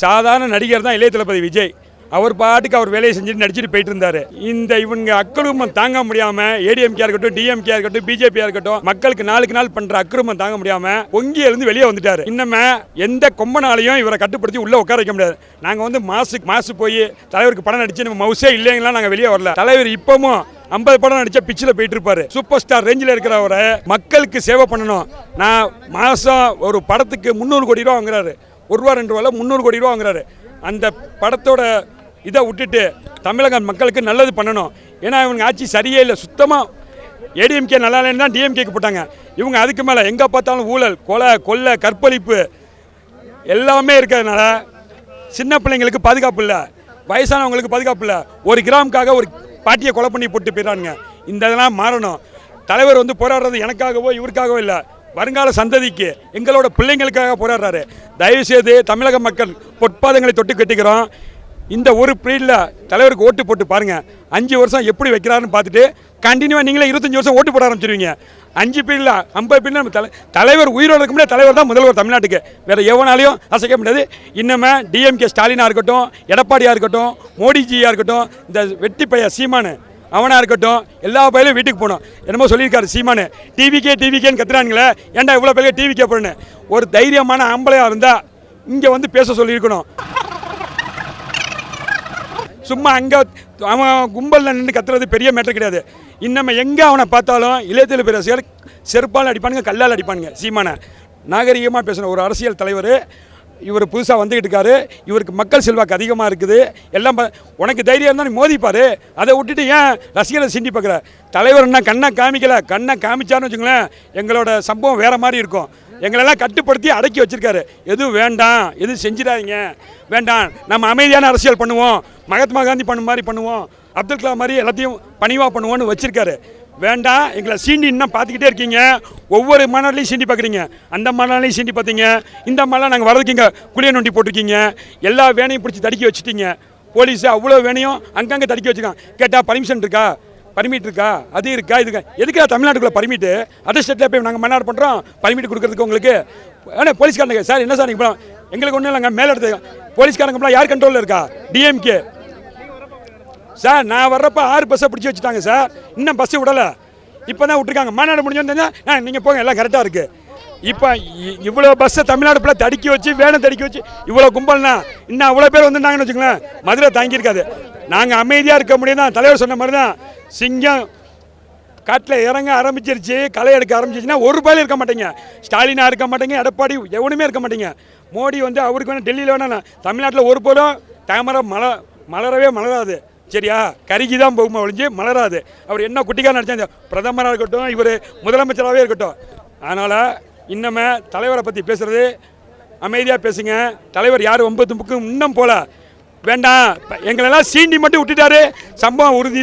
சாதாரண நடிகர் தான் இளைய தளபதி விஜய். அவர் பாட்டுக்கு அவர் வேலையை செஞ்சுட்டு நடிச்சுட்டு போயிட்டு இருந்தாரு இந்த இவங்க அக்கிரமம் தாங்க முடியாம ஏடிஎம்கே இருக்கட்டும் டிஎம்கே இருக்கட்டும் பிஜேபியா இருக்கட்டும் மக்களுக்கு நாளுக்கு நாள் பண்ற அக்கிரமம் தாங்க முடியாம பொங்கி இருந்து வெளியே வந்துட்டாரு. இன்னமே எந்த கொம்பனாலையும் இவரை கட்டுப்படுத்தி உள்ள உட்கார வைக்க முடியாது. நாங்க வந்து மாசுக்கு மாசு போய் தலைவருக்கு படம் நடிச்சு நம்ம மவுசே இல்லைங்களா நாங்க வெளியே வரல. தலைவர் இப்பவும் ஐம்பது படம் நடிச்ச பிச்சில் போயிட்டு இருப்பாரு சூப்பர் ஸ்டார் ரேஞ்சில் இருக்கிறவரை மக்களுக்கு சேவை பண்ணணும். நான் மாசம் ஒரு படத்துக்கு முந்நூறு கோடி ரூபா வாங்குறாரு. ஒரு ரூபா ரெண்டு ரூபாயில் முந்நூறு கோடி ரூபா வாங்குறாரு. அந்த படத்தோட இதை விட்டுட்டு தமிழக மக்களுக்கு நல்லது பண்ணணும். ஏன்னா இவங்க ஆட்சி சரியே இல்லை. சுத்தமாக ஏடிஎம்கே நல்லா இல்லைன்னு தான் டிஎம்கேக்கு போட்டாங்க. இவங்க அதுக்கு மேலே எங்கே பார்த்தாலும் ஊழல் கொலை கொள்ளை கற்பழிப்பு எல்லாமே இருக்கிறதுனால சின்ன பிள்ளைங்களுக்கு பாதுகாப்பு இல்லை. வயசானவங்களுக்கு பாதுகாப்பு இல்லை. ஒரு கிராமுக்காக ஒரு பாட்டியை கொலை பண்ணி போட்டு போயிடறானுங்க. இந்த இதெல்லாம் மாறணும். தலைவர் வந்து போராடுறது எனக்காகவோ இவருக்காகவோ இல்லை. வருங்கால சந்ததிக்கு எங்களோட பிள்ளைங்களுக்காக போராடுறாரு. தயவுசெய்து தமிழக மக்கள் பொற்பாதங்களை தொட்டு கட்டிக்கிறோம். இந்த ஒரு பீரியடில் தலைவருக்கு ஓட்டு போட்டு பாருங்கள் அஞ்சு வருஷம் எப்படி வைக்கிறாருன்னு பார்த்துட்டு கண்டினியூவாக நீங்களே இருபத்தஞ்சி வருஷம் ஓட்டு போட ஆரம்பிச்சிருவீங்க. அஞ்சு பீரியடில் ஐம்பது பீரியட் நம்ம தலை தலைவர் உயிரோடு இருக்க முடியாது. தலைவர் தான் முதல்வர் தமிழ்நாட்டுக்கு. வேறு எவனாலையும் அசைக்க முடியாது. இன்னமே டிஎம்கே ஸ்டாலினாக இருக்கட்டும் எடப்பாடியாக இருக்கட்டும் மோடிஜியாக இருக்கட்டும் இந்த வெட்டி பைய சீமானு அவனாக இருக்கட்டும் எல்லா பயிலும் வீட்டுக்கு போகணும். என்னமோ சொல்லியிருக்காரு சீமானு. டிவிக்கே டிவிக்கேன்னு கத்துறானுங்களே. ஏன்டா இவ்வளோ பேருக்கு டிவிக்கே போடணும் ஒரு தைரியமான ஆம்பளையாக இருந்தால் இங்கே வந்து பேச சொல்லியிருக்கணும். சும்மா அங்கே அவன் கும்பலில் நின்று கத்துறது பெரிய மேட்டர் கிடையாது. இன்னும் எங்கே அவனை பார்த்தாலும் இளையத்தில் பெரிய செருப்பால் அடிப்பானுங்க கல்லால் அடிப்பானுங்க. சீமானை நாகரிகமாக பேசின ஒரு அரசியல் தலைவர் இவர் புதுசாக வந்துக்கிட்டு இருக்காரு. இவருக்கு மக்கள் செல்வாக்கு அதிகமாக இருக்குது. எல்லாம் உனக்கு தைரியம் இருந்தால் நீ அதை விட்டுட்டு ஏன் ரசிகரை சிண்டி பார்க்குற தலைவர் என்ன கண்ணை காமிக்கலை? கண்ணை காமிச்சான்னு வச்சுங்களேன் எங்களோட சம்பவம் வேறு மாதிரி இருக்கும். எங்களெல்லாம் கட்டுப்படுத்தி அடக்கி வச்சிருக்காரு. எதுவும் வேண்டாம். எதுவும் செஞ்சிடாதீங்க. வேண்டாம். நம்ம அமைதியான அரசியல் பண்ணுவோம். மகாத்மா காந்தி பண்ண மாதிரி பண்ணுவோம். அப்துல் கலாம் மாதிரி எல்லாத்தையும் பணிவாக பண்ணுவோன்னு வச்சுருக்காரு. வேண்டாம் எங்களை சீண்டி இன்னும் பார்த்துக்கிட்டே இருக்கீங்க. ஒவ்வொரு மணலையும் சீண்டி பார்க்குறீங்க. அந்த மணலையும் சீண்டி பார்த்தீங்க. இந்த மாதிரிலாம் நாங்கள் வரதுக்கு இங்கே குளிய நொண்டி போட்டிருக்கீங்க. எல்லா வேனையும் பிடிச்சி தடுக்கி வச்சுட்டீங்க. போலீஸ் அவ்வளோ வேனையும் அங்கங்கே தடுக்கி வச்சுருக்கான் கேட்டால் பர்மிஷன் இருக்கா? பர்மிட் இருக்கா? அது இருக்கா? இது இருக்கா? எதுக்கா தமிழ்நாட்டுக்குள்ள பர்மிட்டு அதர் ஸ்டேட்டில் போய் நாங்கள் மன்னார் பண்ணுறோம் பர்மிட் கொடுக்குறதுக்கு உங்களுக்கு. ஆனால் போலீஸ்காரங்க சார் என்ன சார் நீங்கள் எங்களுக்கு ஒன்றும் இல்லைங்க. மேலே எடுத்து போலீஸ்காரங்க யார் கண்ட்ரோலில் இருக்கா? டிஎம்கே சார் நான் வர்றப்ப ஆறு பஸ்ஸை பிடிச்சி வச்சுட்டாங்க சார். இன்னும் பஸ்ஸு விடலை. இப்போ தான் விட்டுருக்காங்க. மாநாடு முடிஞ்சோன்னு நீங்கள் போங்க எல்லாம் கரெக்டாக இருக்குது இப்போ இ- இவ்வளோ பஸ்ஸை தமிழ்நாடு ஃபுல்லாக தடுக்கி வச்சு வேணும் தடுக்கி வச்சு இவ்வளோ கும்பல்னா இன்னும் அவ்வளோ பேர் வந்துட்டாங்கன்னு வச்சுக்கோங்களேன் மதுரை தாங்கியிருக்காது. நாங்கள் அமைதியாக இருக்க முடியும் தான் தலைவர் சொன்ன மாதிரி தான் சிங்கம் காட்டில் இறங்க ஆரம்பிச்சிருச்சு களை எடுக்க ஆரம்பிச்சிருச்சுன்னா ஒரு ரூபாயிலும் இருக்க மாட்டேங்க. ஸ்டாலினாக இருக்க மாட்டேங்க எடப்பாடி எவனுமே இருக்க மாட்டேங்க. மோடி வந்து அவருக்கு வேணால் டெல்லியில் வேணாம் தமிழ்நாட்டில் ஒரு போலும் தாமரை மல மலரவே மலராது. சரியா? கருகி தான் போகுமா ஒழிஞ்சு மலராது. அவர் என்ன குட்டிக்காக நடிச்சாங்க பிரதமராக இருக்கட்டும் இவர் முதலமைச்சராகவே இருக்கட்டும். அதனால் இன்னமே தலைவரை பற்றி பேசுகிறது அமைதியாக பேசுங்க. தலைவர் யார் ஒன்பது புக்கும் இன்னும் போல. வேண்டாம் எங்களெல்லாம் சீண்டி மட்டும் விட்டுட்டாரு. சம்பவம் உறுதி